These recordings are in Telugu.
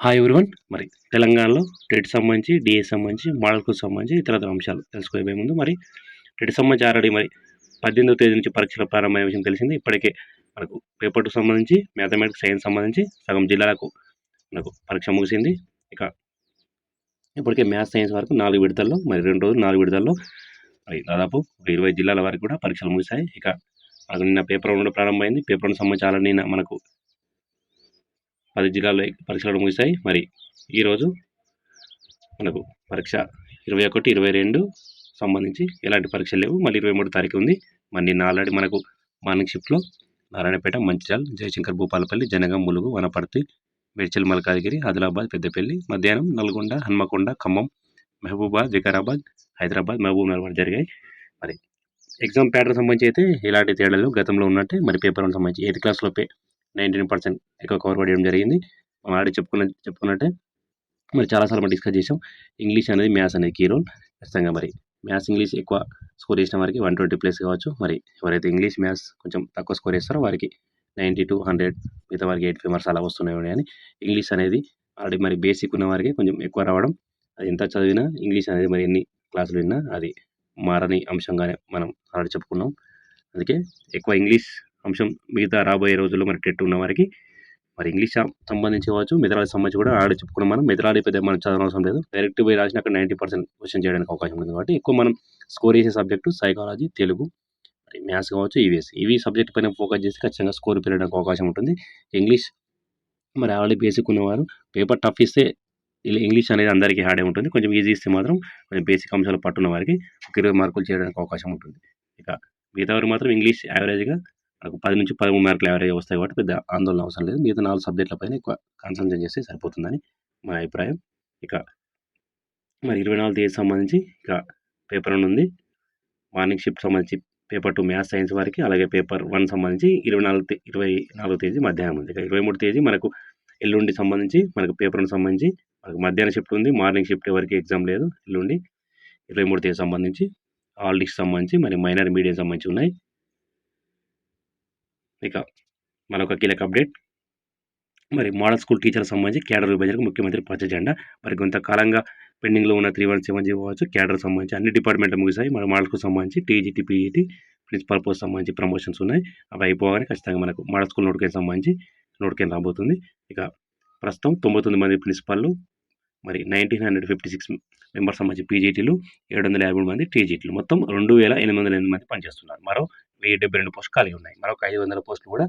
హాయ్ ఎవరివన్ మరి తెలంగాణలో టెట్ సంబంధించి డిఏ సంబంధించి మోడల్కు సంబంధించి ఇతర అంశాలు తెలుసుకోబోయే ముందు మరి టెట్ సంబంధించి ఆల్రెడీ మరి పద్దెనిమిదో తేదీ నుంచి పరీక్షలు ప్రారంభమైన విషయం తెలిసింది. ఇప్పటికే మనకు పేపర్కు సంబంధించి మ్యాథమెటిక్స్ సైన్స్ సంబంధించి సగం జిల్లాలకు మనకు పరీక్ష ముగిసింది. ఇక ఇప్పటికే మ్యాథ్స్ సైన్స్ వరకు నాలుగు విడతల్లో మరి రెండు రోజులు నాలుగు విడతల్లో మరి దాదాపు ఒక ఇరవై జిల్లాల వరకు కూడా పరీక్షలు ముగిశాయి. ఇక మనకు నిన్న పేపర్ వన్ ప్రారంభమైంది. పేపర్ వన్ సంబంధించి ఆల్రెడీ నిన్న మనకు పది జిల్లాల్లో పరీక్షలు ముగిశాయి. మరి ఈరోజు మనకు పరీక్ష ఇరవై ఒకటి ఇరవై రెండు సంబంధించి ఎలాంటి పరీక్షలు లేవు. మళ్ళీ ఇరవై మూడు తారీఖు ఉంది. మరి నిన్న ఆల్రెడీ మనకు మార్నింగ్ షిఫ్ట్లో నారాయణపేట మంచిర్యాల జయశంకర్ భూపాలపల్లి జనగం ములుగు వనపర్తి మేడ్చల్ మల్కాజ్గిరి ఆదిలాబాద్ పెద్దపల్లి మధ్యాహ్నం నల్గొండ హన్మకొండ ఖమ్మం మహబూబాద్ వికారాబాద్ హైదరాబాద్ మహబూబ్ నగర్ జరిగాయి. మరి ఎగ్జామ్ ప్యాటర్న్ సంబంధించి అయితే ఇలాంటి తేడాలు గతంలో ఉన్నట్టే మరి పేపర్ సంబంధించి ఎయిత్ క్లాస్లోపే నైంటీన్ పర్సెంట్ ఎక్కువ కవర్ పడేయడం జరిగింది. మనం ఆల్రెడీ చెప్పుకున్న చెప్పుకున్నట్టే మరి చాలాసార్లు మనం డిస్కస్ చేసాం ఇంగ్లీష్ అనేది మ్యాథ్స్ అనేది కీ రోల్ ఖచ్చితంగా మరి మ్యాథ్స్ ఇంగ్లీష్ ఎక్కువ స్కోర్ చేసిన వారికి వన్ ట్వంటీ ప్లస్ కావచ్చు. మరి ఎవరైతే ఇంగ్లీష్ మ్యాథ్స్ కొంచెం తక్కువ స్కోర్ చేస్తారో వారికి నైంటీ టు హండ్రెడ్ మిగతా వారికి ఎయిట్ ఫేమర్స్ అలా వస్తున్నాయి అని. ఇంగ్లీష్ అనేది ఆల్రెడీ మరి బేసిక్ ఉన్న వారికి కొంచెం ఎక్కువ రావడం. అది ఎంత చదివినా ఇంగ్లీష్ అనేది మరి ఎన్ని క్లాసులు విన్నా అది మారని అంశంగానే మనం ఆల్రెడీ చెప్పుకున్నాం. అందుకే ఎక్కువ ఇంగ్లీష్ అంశం మిగతా రాబోయే రోజుల్లో మరి టెట్ ఉన్న వారికి మరి ఇంగ్లీష్ సంబంధించి కావచ్చు మెథడాలజీ సంబంధించి కూడా ఆడ చెప్పుకున్నాం మనం. మెథడాలజీ పెద్ద మనం చదవనవసరం లేదు. డైరెక్ట్ పోయి రాసిన అక్కడ నైంటీ పర్సెంట్ క్వశ్చన్ చేయడానికి అవకాశం ఉంది కాబట్టి ఎక్కువ మనం స్కోర్ చేసే సబ్జెక్టు సైకాలజీ తెలుగు మరి మ్యాథ్స్ కావచ్చు ఈవీఎస్ ఇవి సబ్జెక్ట్ పైన ఫోకస్ చేసి ఖచ్చితంగా స్కోర్ పెరగడానికి అవకాశం ఉంటుంది. ఇంగ్లీష్ మరి ఆల్రెడీ బేసిక్ ఉన్నవారు పేపర్ టఫ్ ఇస్తే ఇంగ్లీష్ అనేది అందరికీ హార్డే ఉంటుంది. కొంచెం ఈజీ ఇస్తే మాత్రం కొంచెం బేసిక్ అంశాలు పట్టున్న వారికి ఒక ఇరవై మార్కులు చేయడానికి అవకాశం ఉంటుంది. ఇక మిగతా వారు మాత్రం ఇంగ్లీష్ యావరేజ్గా నాకు పది నుంచి పదమూడు మార్కులు యావరేజ్ వస్తాయి కాబట్టి పెద్ద ఆందోళన అవసరం లేదు. మిగతా నాలుగు సబ్జెక్టులపైన ఎక్కువ కాన్సన్ట్రేట్ చేస్తే సరిపోతుందని మా అభిప్రాయం. ఇక మరి ఇరవై నాలుగు తేదీ సంబంధించి ఇక పేపర్ వన్ ఉంది. మార్నింగ్ షిఫ్ట్ సంబంధించి పేపర్ టూ మ్యాథ్స్ సైన్స్ వారికి అలాగే పేపర్ వన్ సంబంధించి ఇరవై నాలుగు ఇరవై నాలుగు తేదీ మధ్యాహ్నం ఉంది. ఇక ఇరవై మూడు తేదీ మనకు ఎల్లుండి సంబంధించి మనకు పేపర్ వన్ సంబంధించి మనకు మధ్యాహ్నం షిఫ్ట్ ఉంది. మార్నింగ్ షిఫ్ట్ ఎవరికి ఎగ్జామ్ లేదు ఎల్లుండి. ఇరవై మూడు తేదీ సంబంధించి ఆల్ డిస్క్ సంబంధించి మరి మైనర్ మీడియం సంబంధించి ఉన్నాయి. ఇక మరొక కీలక అప్డేట్. మరి మోడల్ స్కూల్ టీచర్ సంబంధించి క్యాడర్ విభజనకు ముఖ్యమంత్రి పచ్చ జెండా. మరి కొంతకాలంగా పెండింగ్లో ఉన్న త్రీ వన్ సెవెన్ జీవో కావచ్చు క్యాడర్ సంబంధించి అన్ని డిపార్ట్మెంట్లు ముగిసాయి మరి మోడల్ స్కూల్ సంబంధించి టీజీటీ పీఈటీ ప్రిన్సిపల్ పోస్ట్ సంబంధించి ప్రమోషన్స్ ఉన్నాయి. అవి అయిపోగానే ఖచ్చితంగా మనకు మోడల్ స్కూల్ నోటిఫికేషన్ సంబంధించి నోటిఫికేషన్ రాబోతుంది. ఇక ప్రస్తుతం తొంభై తొమ్మిది మంది ప్రిన్సిపాల్లు మరి nineteen hundred fifty six members సంబంధించి పీజీటీలు ఏడు వందల యాభై మంది టీజీటీలు. మొత్తం రెండు వేల ఎనిమిది వందల ఎనిమిది మంది పనిచేస్తున్నారు. మరో వెయ్యి డెబ్బై రెండు పోస్టులు ఖాళీ ఉన్నాయి. మరొక ఐదు వందల పోస్టులు కూడా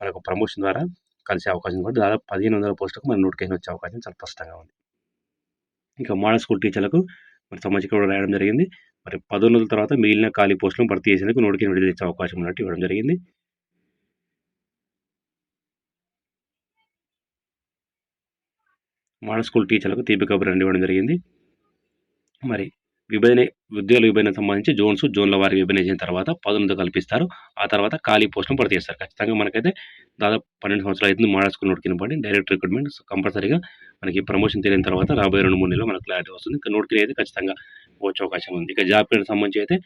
మనకు ప్రమోషన్ ద్వారా కలిసే అవకాశం కూడా దాదాపు పదిహేను వందల పోస్టులకు మన నోటిఫికేషన్ వచ్చే అవకాశం చాలా స్పష్టంగా ఉంది. ఇంకా మోడల్ స్కూల్ టీచర్లకు మరి సమాచారం కూడా రాయడం జరిగింది. మరి పదోన్నతుల తర్వాత మిగిలిన ఖాళీ పోస్టులను భర్తీ చేసేందుకు నోటిఫికేషన్ విడుదల ఇచ్చే అవకాశం ఉన్నట్టు ఇవ్వడం జరిగింది. మోడల్ స్కూల్ టీచర్లకు తీపి కబురు ఇవ్వడం జరిగింది. మరి విభజన ఉద్యోగుల విభజన సంబంధించి జోన్స్ జోన్ల వారి విభజన తర్వాత పదోన్నతి కల్పిస్తారు. ఆ తర్వాత ఖాళీ పోస్టును భర్తీ చేస్తారు. ఖచ్చితంగా మనకైతే దాదాపు పన్నెండు సంవత్సరాలు అవుతుంది మోడల్ స్కూల్ నోటికి పడి డైరెక్ట్ రిక్రూట్మెంట్ కంపల్సరీగా మనకి ప్రమోషన్ తెలియని తర్వాత రాబోయే రెండు మూడు నెలలు మనకు క్లారిటీ వస్తుంది. ఇంకా నోటికి అయితే ఖచ్చితంగా వచ్చే అవకాశం ఉంది. ఇక జాబ్ కేంద్ర సంబంధించి అయితే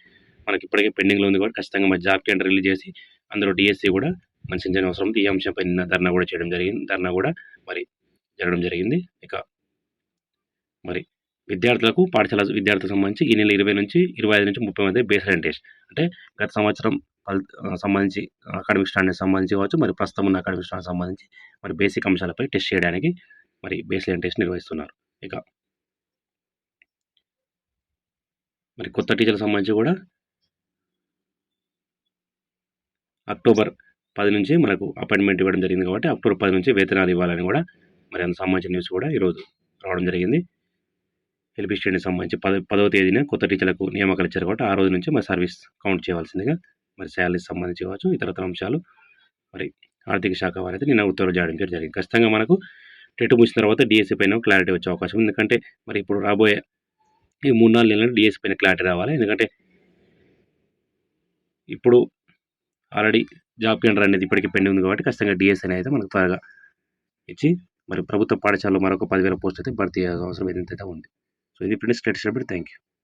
మనకి ఇప్పటికే పెండింగ్లో ఉంది కాబట్టి ఖచ్చితంగా మన జాబ్ కేంద్ర రిలీజ్ చేసి అందులో డిఎస్సి కూడా మంచి అవసరం ఉంది. ఈ అంశంపై నిన్న ధర్నా కూడా చేయడం జరిగింది. ధర్నా కూడా మరి జరగడం జరిగింది. ఇక మరి విద్యార్థులకు పాఠశాల విద్యార్థులకు సంబంధించి ఈ నెల ఇరవై నుంచి ఇరవై ఐదు నుంచి ముప్పై మంది బేస్ టెస్ట్ అంటే గత సంవత్సరం సంబంధించి అకాడమిక్ స్టాండర్డ్ సంబంధించి కావచ్చు మరి ప్రస్తుతం ఉన్న అకాడమిక్ స్టాండర్డ్ సంబంధించి మరి బేసిక్ అంశాలపై టెస్ట్ చేయడానికి మరి బేస్ లైన్ టెస్ట్ నిర్వహిస్తున్నారు. ఇక మరి కొత్త టీచర్లకు సంబంధించి కూడా అక్టోబర్ పది నుంచి మనకు అపాయింట్మెంట్ ఇవ్వడం జరిగింది కాబట్టి అక్టోబర్ పది నుంచి వేతనాలు ఇవ్వాలని కూడా మరి అందుకు సంబంధించిన న్యూస్ కూడా ఈరోజు రావడం జరిగింది. ఎల్పీ స్టేషన్ సంబంధించి. పద పదవ తేదీన కొత్త టీచర్లకు నియామకాలు ఇచ్చారు కాబట్టి ఆ రోజు నుంచి మరి సర్వీస్ కౌంట్ చేయవలసిందిగా మరి శాలరీ సంబంధించి కావచ్చు ఇతరతర అంశాలు మరి ఆర్థిక శాఖ వారైతే నిన్న ఉత్తర్వులు జారీ జరిగింది. ఖచ్చితంగా మనకు టెట్ ముగిసిన తర్వాత డిఎస్సీ పైన క్లారిటీ వచ్చే అవకాశం ఎందుకంటే మరి ఇప్పుడు రాబోయే ఈ మూడు నాలుగు నెలలు డిఎస్సీ పైన క్లారిటీ రావాలి. ఎందుకంటే ఇప్పుడు ఆల్రెడీ జాబ్ కేంద్రం అనేది ఇప్పటికీ పెండింగ్ ఉంది కాబట్టి ఖచ్చితంగా డిఎస్సీ అనేది మనకు త్వరగా ఇచ్చి మరి ప్రభుత్వ పాఠశాలలో మరొక పదివేల పోస్ట్ అయితే భర్తీ అవసరం ఏదైతే ఉంది So any print status update. Thank you.